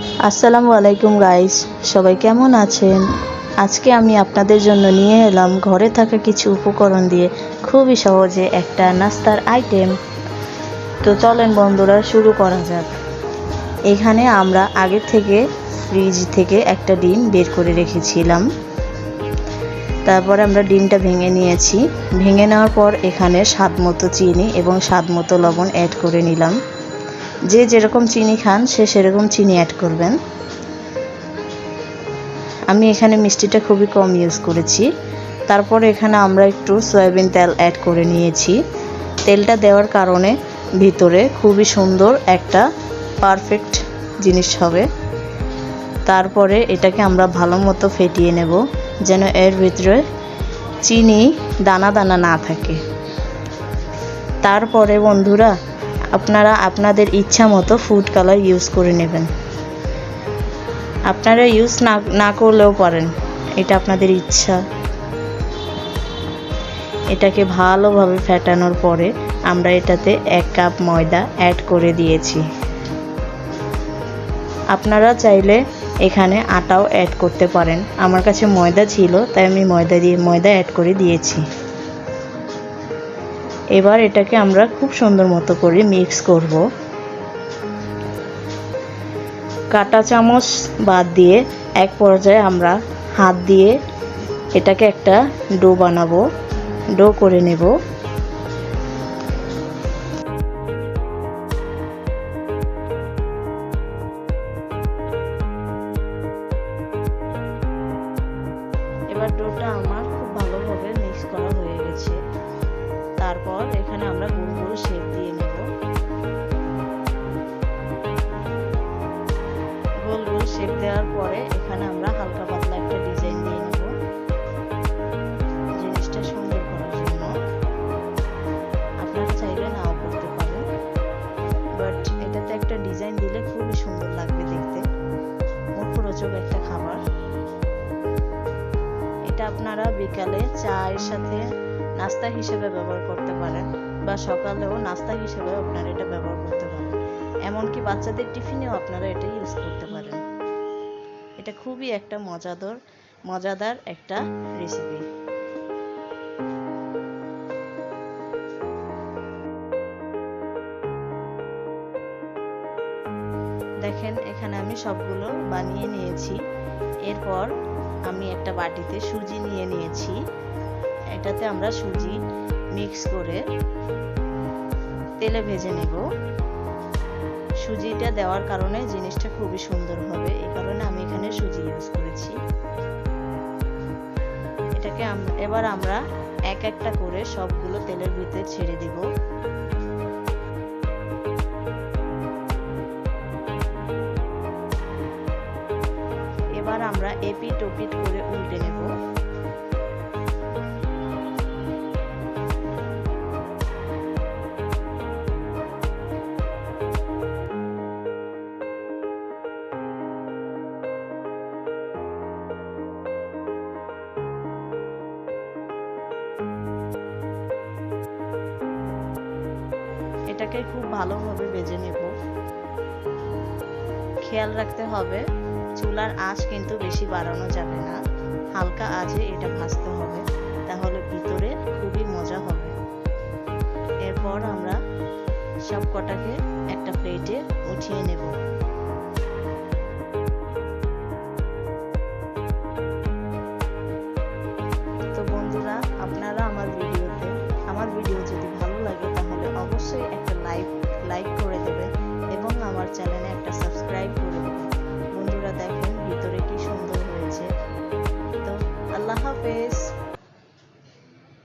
আসসালামু আলাইকুম গাইস সবাই কেমন আছেন? আজকে আমি আপনাদের জন্য নিয়ে এলাম ঘরে থাকা কিছু উপকরণ দিয়ে খুবই সহজে একটা নাস্তার আইটেম তো চলেন বন্ধুরা, শুরু করা যাক। এখানে আমরা আগে থেকে ফ্রিজ থেকে একটা ডিম বের করে রেখেছিলাম। তারপরে আমরা ডিমটা ভেঙে নিয়েছি। ভেঙে নেওয়ার পর এখানে স্বাদ মতো চিনি এবং স্বাদ মতো লবণ অ্যাড করে নিলাম। যে যেরকম চিনি খান, সে সেরকম চিনি অ্যাড করবেন। আমি এখানে মিষ্টিটা খুবই কম ইউজ করেছি। তারপর এখানে আমরা একটু সয়াবিন তেল অ্যাড করে নিয়েছি। তেলটা দেওয়ার কারণে ভিতরে খুবই সুন্দর একটা পারফেক্ট জিনিস হবে। তারপরে এটাকে আমরা ভালো মতো ফেটিয়ে নেব, যেন এর ভিতরে চিনি দানা দানা না থাকে। তারপরে বন্ধুরা আপনারা আপনাদের ইচ্ছা মতো ফুড কালার ইউজ করে নেবেন। আপনারা ইউজ না না করলেও পারেন। এটা আপনাদের ইচ্ছা। এটাকে ভালোভাবে ফেটানোর পরে আমরা এটাতে এক কাপ ময়দা অ্যাড করে দিয়েছি। আপনারা চাইলে এখানে আটাও অ্যাড করতে পারেন। আমার কাছে ময়দা ছিল, তাই আমি ময়দা দিয়ে, ময়দা অ্যাড করে দিয়েছি। এবার এটাকে আমরা খুব সুন্দর মতো করে মিক্স করব। কাটা চামচ বাদ দিয়ে এক পর্যায়ে আমরা হাত দিয়ে এটাকে একটা ডো বানাবো, ডো করে নেব। এবার ডোটা আমার তারপর এখানে আমরা গোল গোল শেপ দিয়ে নেব। গোল গোল শেপ দেওয়ার পরে এখানে আমরা হালকা পাতলা একটা ডিজাইন দিয়ে নেব। জিনিসটা সুন্দর করার জন্য আপনারা চাইলে নাও করতে পারেন। বাট এটাতে একটা ডিজাইন দিলে খুবই সুন্দর লাগবে দেখতে। মুখরোচক একটা খাবার। এটা আপনারা বিকালে চায়ের সাথে নাস্তা হিসেবে ব্যবহার করতে পারেন বা সকালেও নাস্তা হিসেবে আপনারা এটা ব্যবহার করতে পারেন। এমনকি বাচ্চাদের টিফিনেও আপনারা এটা ইউজ করতে পারেন। এটা খুবই একটা মজাদার মজাদার একটা রেসিপি দেখেন, এখানে আমি সবগুলো বানিয়ে নিয়েছি। এরপর আমি একটা বাটিতে সুজি নিয়ে নিয়েছি। এটাতে আমরা সুজি মিক্স করে তেলে ভেজে নেব। সুজিটা দেওয়ার কারণে জিনিসটা খুবই সুন্দর হবে, এই কারণে আমি এখানে সুজি ইউজ করেছি। এটাকে এবার আমরা এক একটা করে সবগুলো তেলের ভিতরে ছেড়ে দিব। এবার আমরা এপিট ওপিট করে উল্টে নেব। এটাকে খুব ভালোভাবে বেজে নেব। খেয়াল রাখতে হবে, চুলার আঁচ কিন্তু বেশি বাড়ানো যাবে না। হালকা আঁচে এটা ভাজতে হবে, তাহলে ভিতরে খুবই মজা হবে। এরপর আমরা সব কটাকে একটা প্লেটে উঠিয়ে নেব। তো বন্ধুরা, আপনারা আমার ভিডিওতে, আমার ভিডিও যদি